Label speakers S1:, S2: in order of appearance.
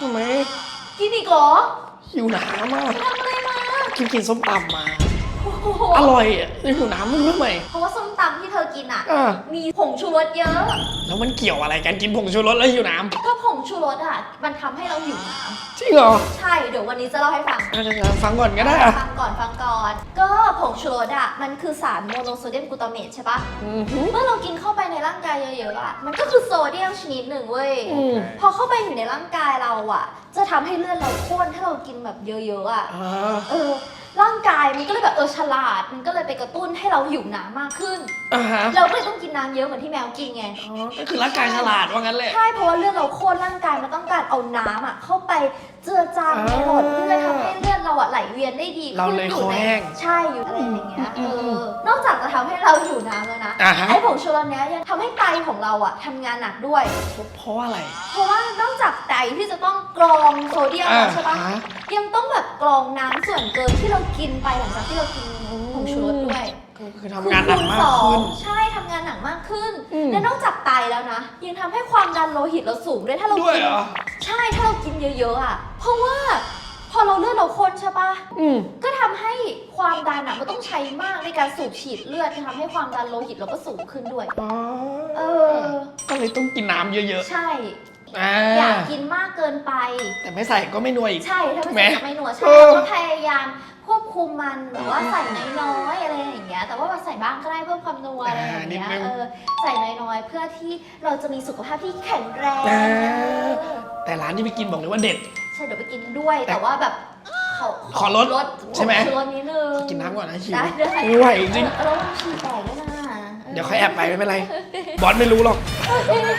S1: อีกเหรอ
S2: หิวน้ำมาก
S1: ทำอะไรมา
S2: กินกินส้มตำมา
S1: โอ้โห
S2: อร่อยอะหิวน้ำไม่รู้ทำไม
S1: เพราะว่าส้มตำที่เธอกินอะ
S2: อ่า
S1: มีผงชูรสเยอะ
S2: แล้วมันเกี่ยวอะไรกันกินผงชูรสแล้วหิวน้
S1: ก็ผงชูรสอะ มันทำให้เราหิวน้ำ
S2: จริงเหรอำ
S1: ใช่ เดี๋ยววันนี้จะเล่าให้ฟัง
S2: อะเดี๋ยวๆฟังก่อนก็ได้อะ
S1: ฟังก่อนฟังก่อนก็ผง ชูรสอะ มันคือสารโมโนโซเดียมกลูตาเมตใช่ปะ
S2: อือหือ
S1: เมื่อเรากินเข้าไปในร่างกายเยอะๆอะ มันก็คือโซเดียมชนิดหนึ่งเว้ย
S2: อืม
S1: พอเข้าไปอยู่ในร่างกายเราอะ จะทำให้เลือดเราข้นถ้าเรากินแบบเยอะๆอะ
S2: อ่า
S1: เออ ร่างกายมันก็เลยแบบเออฉลาด มันก็เลยไปกระตุ้นให้เราหิวน้ำมากขึ้น
S2: อ่าฮะ
S1: เราก็เลยต้องกินน้ำเยอะเหมือนที่แมวกินไง
S2: อ๋อก็คือร่างกายฉลาดว่างั้นแหละ
S1: ใช่เพราะว่าเลือดเราข้นร่างกายมันต้องการเอาน้ำอะเข้าไปเจือจางในหลอดเลือดทำให้เลื อดเราอะไหลเวียนได้ดีขึ้น
S2: เราเลย
S1: อยู่
S2: คอ
S1: ใน
S2: แห้ง
S1: ใช่อยู่อะไรอย่างเงี้ย
S2: อื
S1: เอ
S2: มอืม
S1: อนอกจากจะทำให้เราหิวน้ำแล้วนะ
S2: อ่าฮะ
S1: ไอ้ผงชูรสเนี้ยยังทำให้ไตของเราอะทำงานหนักด้วย
S2: เพราะอะไร
S1: เพราะว่านอกจากไตที่จะต้องกรองโซเดียม
S2: อ่า
S1: แล้วใช่ปะ
S2: ฮะ
S1: ยังต้องแบบกรองน้ำส่วนเกินที่เรากินไปหลังจากที่เรากินผงชูรสด้วย
S2: ก็คือทำงานหนักมาก
S1: คือคูณสอ
S2: ขึ้
S1: ง
S2: น
S1: ใช่ทำงานหนักมากขึ้น
S2: อืม
S1: และนอกจากไตแล้วนะ ยังทำให้ความดันโลหิตเราสูงด้วยถ้าเรา
S2: ด้วย
S1: กิ
S2: เหรอ
S1: ใช่ถ้าเรากินเยอะๆอะ เพราะว่า
S2: อืม
S1: ก็ทำให้ความดันอะมันต้องใช้มากในการสูบฉีดเลือดทำให้ความดันโลหิตเราก็สูงขึ้นด้วย
S2: อ๋อ
S1: เออ
S2: ก็เลยต้องกินน้ำเยอะ
S1: ใช่
S2: ๆอ่า
S1: อยากกินมากเกินไป
S2: แต่ไม่ใส่ก็ไม่นัวอีก
S1: ใช่ถ้าไม่
S2: แหม
S1: ใส่ก็ไม่หนัวใช่
S2: เออ
S1: เราก็พยายามควบคุมมันแบบว่าใส่น้อยๆอะไรอย่างเงี้ย แต่ว่าแบบใส่บ้างก็ได้เพิ่มความนัวอะไรอย่างเงี้ยเออใส่น้อยๆ เพื่อที่เราจะมีสุขภาพที่แข็งแรง
S2: อ่า
S1: เออ
S2: แต่ร้านที่ไปกินบอกเลยว่าเด็ด
S1: ใช่เดี๋ยวไปกินด้วย
S2: แต่
S1: แต่ว่าแบบ เขา
S2: ขอลด
S1: ลด
S2: ใช่ไหม
S1: ขอลดนิดนึง
S2: กินน้ำก่อนนะหิว
S1: ได้ได้
S2: ไม่ไหวจริง
S1: เออเราฉี่แตกด้วยนะ
S2: เดี๋ยวค่อยแอบไปไม่เป็นไร บอสไม่รู้หรอก
S1: เออ